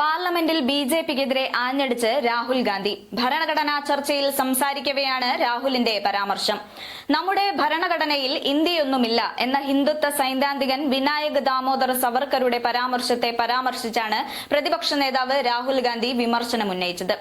പാർലമെന്റിൽ B J പിക്കെതിരെ ആഞ്ഞടിച്ച് രാഹുൽ ഗാന്ധി. ഭരണഘടനാ ചർച്ചയിൽ സംസാരിക്കവെയാണ് രാഹുലിന്റെ പരാമർശം. നമ്മുടെ ഭരണഘടനയിൽ ഇന്ത്യയൊന്നുമില്ല എന്ന ഹിന്ദുത്വ സൈദ്ധാന്തികൻ വിനായക് ദാമോദർ സവർക്കറുടെ പരാമർശത്തെ പരാമർശിച്ചാണ് പ്രതിപക്ഷ നേതാവ് രാഹുൽ ഗാന്ധി വിമർശനമുന്നയിച്ചത്.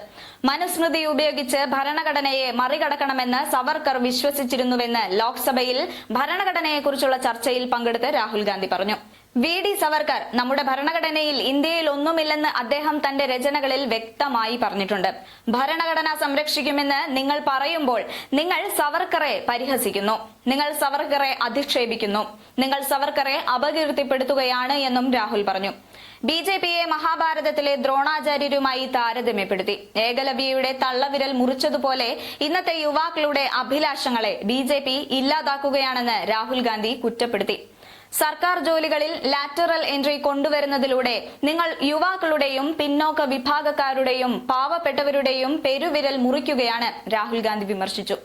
മനുസ്മൃതി ഉപയോഗിച്ച് ഭരണഘടനയെ മറികടക്കണമെന്ന് സവർക്കർ വിശ്വസിച്ചിരുന്നുവെന്ന് ലോക്സഭയിൽ ഭരണഘടനയെക്കുറിച്ചുള്ള ചർച്ചയിൽ പങ്കെടുത്ത് രാഹുൽ ഗാന്ധി പറഞ്ഞു. വി ഡി സവർക്കർ നമ്മുടെ ഭരണഘടനയിൽ ഇന്ത്യയിൽ ഒന്നുമില്ലെന്ന് അദ്ദേഹം തന്റെ രചനകളിൽ വ്യക്തമായി പറഞ്ഞിട്ടുണ്ട്. ഭരണഘടന സംരക്ഷിക്കുമെന്ന് നിങ്ങൾ പറയുമ്പോൾ നിങ്ങൾ സവർക്കറെ പരിഹസിക്കുന്നു. നിങ്ങൾ സവർക്കറെ അധിക്ഷേപിക്കുന്നു. നിങ്ങൾ സവർക്കറെ അപകീർത്തിപ്പെടുത്തുകയാണ് എന്നും രാഹുൽ പറഞ്ഞു. ബി ജെ പിയെ മഹാഭാരതത്തിലെ ദ്രോണാചാര്യരുമായി താരതമ്യപ്പെടുത്തി. ഏകലവ്യയുടെ തള്ളവിരൽ മുറിച്ചതുപോലെ ഇന്നത്തെ യുവാക്കളുടെ അഭിലാഷങ്ങളെ ബി ഇല്ലാതാക്കുകയാണെന്ന് രാഹുൽ ഗാന്ധി കുറ്റപ്പെടുത്തി. സർക്കാർ ജോലികളിൽ ലാറ്ററൽ എൻട്രി കൊണ്ടുവരുന്നതിലൂടെ നിങ്ങൾ യുവാക്കളുടെയും പിന്നോക്ക വിഭാഗക്കാരുടെയും പാവപ്പെട്ടവരുടെയും പെരുവിരൽ മുറിക്കുകയാണ് രാഹുൽ ഗാന്ധി വിമർശിച്ചു.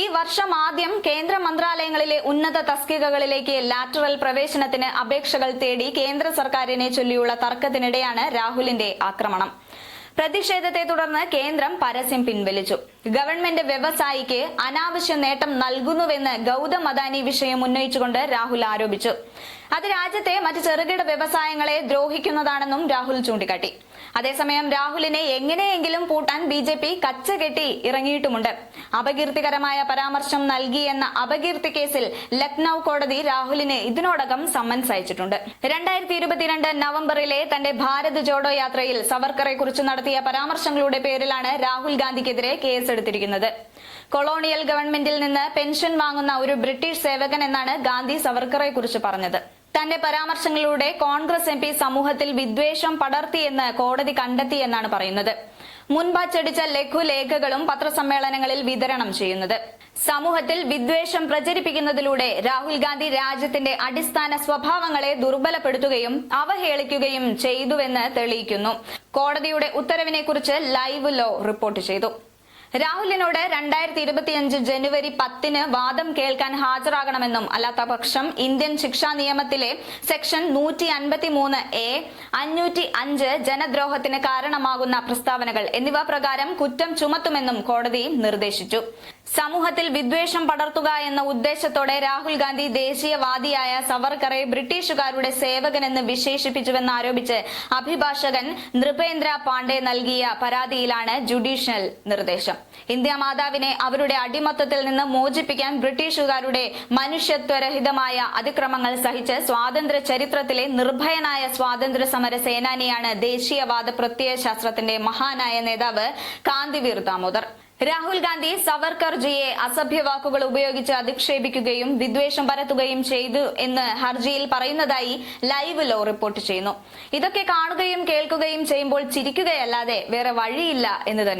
ഈ വർഷം ആദ്യം കേന്ദ്ര മന്ത്രാലയങ്ങളിലെ ഉന്നത തസ്തികകളിലേക്ക് ലാറ്ററൽ പ്രവേശനത്തിന് അപേക്ഷകൾ തേടി കേന്ദ്ര സർക്കാരിനെ ചൊല്ലിയുള്ള തർക്കത്തിനിടെയാണ് രാഹുലിന്റെ ആക്രമണം. പ്രതിഷേധത്തെ തുടർന്ന് കേന്ദ്രം പരസ്യം പിൻവലിച്ചു. ഗവൺമെന്റ് വ്യവസായിക്ക് അനാവശ്യ നേട്ടം നൽകുന്നുവെന്ന് ഗൗതം അദാനി വിഷയം ഉന്നയിച്ചുകൊണ്ട് രാഹുൽ ആരോപിച്ചു. അത് രാജ്യത്തെ മറ്റ് ചെറുകിട വ്യവസായങ്ങളെ ദ്രോഹിക്കുന്നതാണെന്നും രാഹുൽ ചൂണ്ടിക്കാട്ടി. അതേസമയം രാഹുലിനെ എങ്ങനെയെങ്കിലും പൂട്ടാൻ ബി ജെ പി കച്ചകെട്ടി ഇറങ്ങിയിട്ടുമുണ്ട്. അപകീർത്തികരമായ പരാമർശം നൽകി എന്ന അപകീർത്തി കേസിൽ ലക്നൌ കോടതി രാഹുലിനെ ഇതിനോടകം സമ്മൻസ് അയച്ചിട്ടുണ്ട്. രണ്ടായിരത്തി ഇരുപത്തിരണ്ട് നവംബറിലെ തന്റെ ഭാരത് ജോഡോ യാത്രയിൽ സവർക്കറെ കുറിച്ച് നടത്തിയ പരാമർശങ്ങളുടെ പേരിലാണ് രാഹുൽ ഗാന്ധിക്കെതിരെ കേസെടുത്തിരിക്കുന്നത്. കൊളോണിയൽ ഗവൺമെന്റിൽ നിന്ന് പെൻഷൻ വാങ്ങുന്ന ഒരു ബ്രിട്ടീഷ് സേവകൻ എന്നാണ് ഗാന്ധി സവർക്കറെ കുറിച്ച് പറഞ്ഞത്. തന്റെ പരാമർശങ്ങളിലൂടെ കോൺഗ്രസ് എം പി സമൂഹത്തിൽ വിദ്വേഷം പടർത്തിയെന്ന് കോടതി കണ്ടെത്തിയെന്നാണ് പറയുന്നത്. മുൻപ് അച്ചടിച്ച ലഘുലേഖകളും പത്രസമ്മേളനങ്ങളിൽ വിതരണം ചെയ്യുന്നത്. സമൂഹത്തിൽ വിദ്വേഷം പ്രചരിപ്പിക്കുന്നതിലൂടെ രാഹുൽ ഗാന്ധി രാജ്യത്തിന്റെ അടിസ്ഥാന സ്വഭാവങ്ങളെ ദുർബലപ്പെടുത്തുകയും അവഹേളിക്കുകയും ചെയ്തുവെന്ന് തെളിയിക്കുന്നു. കോടതിയുടെ ഉത്തരവിനെക്കുറിച്ച് ലൈവ് ലോ റിപ്പോർട്ട് ചെയ്തു. രാഹുലിനോട് രണ്ടായിരത്തി ഇരുപത്തിയഞ്ച് ജനുവരി പത്തിന് വാദം കേൾക്കാൻ ഹാജരാകണമെന്നും അല്ലാത്ത പക്ഷം ഇന്ത്യൻ ശിക്ഷാ നിയമത്തിലെ സെക്ഷൻ നൂറ്റി അൻപത്തി മൂന്ന് എ അഞ്ഞൂറ്റി അഞ്ച് ജനദ്രോഹത്തിന് കാരണമാകുന്ന പ്രസ്താവനകൾ എന്നിവ പ്രകാരം കുറ്റം ചുമത്തുമെന്നും കോടതി നിർദ്ദേശിച്ചു. സമൂഹത്തിൽ വിദ്വേഷം പടർത്തുക എന്ന ഉദ്ദേശത്തോടെ രാഹുൽ ഗാന്ധി ദേശീയവാദിയായ സവർക്കറെ ബ്രിട്ടീഷുകാരുടെ സേവകനെന്ന് വിശേഷിപ്പിച്ചുവെന്നാരോപിച്ച് അഭിഭാഷകൻ നൃപേന്ദ്ര പാണ്ഡെ നൽകിയ പരാതിയിലാണ് ജുഡീഷ്യൽ നിർദ്ദേശം. ഇന്ത്യ മാതാവിനെ അവരുടെ അടിമത്തത്തിൽ നിന്ന് മോചിപ്പിക്കാൻ ബ്രിട്ടീഷുകാരുടെ മനുഷ്യത്വരഹിതമായ അതിക്രമങ്ങൾ സഹിച്ച് സ്വാതന്ത്ര്യ ചരിത്രത്തിലെ നിർഭയനായ സ്വാതന്ത്ര്യ സമര സേനാനിയാണ് ദേശീയവാദ പ്രത്യയശാസ്ത്രത്തിന്റെ മഹാനായ നേതാവ് കാന്തിവീർ ദാമോദർ. രാഹുൽ ഗാന്ധി സവർക്കർജിയെ അസഭ്യവാക്കുകൾ ഉപയോഗിച്ച് അധിക്ഷേപിക്കുകയും വിദ്വേഷം പരത്തുകയും ചെയ്തു എന്ന് ഹർജിയിൽ പറയുന്നതായി ലൈവ് ലോ റിപ്പോർട്ട് ചെയ്യുന്നു. ഇതൊക്കെ കാണുകയും കേൾക്കുകയും ചെയ്യുമ്പോൾ ചിരിക്കുകയല്ലാതെ വേറെ വഴിയില്ല എന്ന് തന്നെ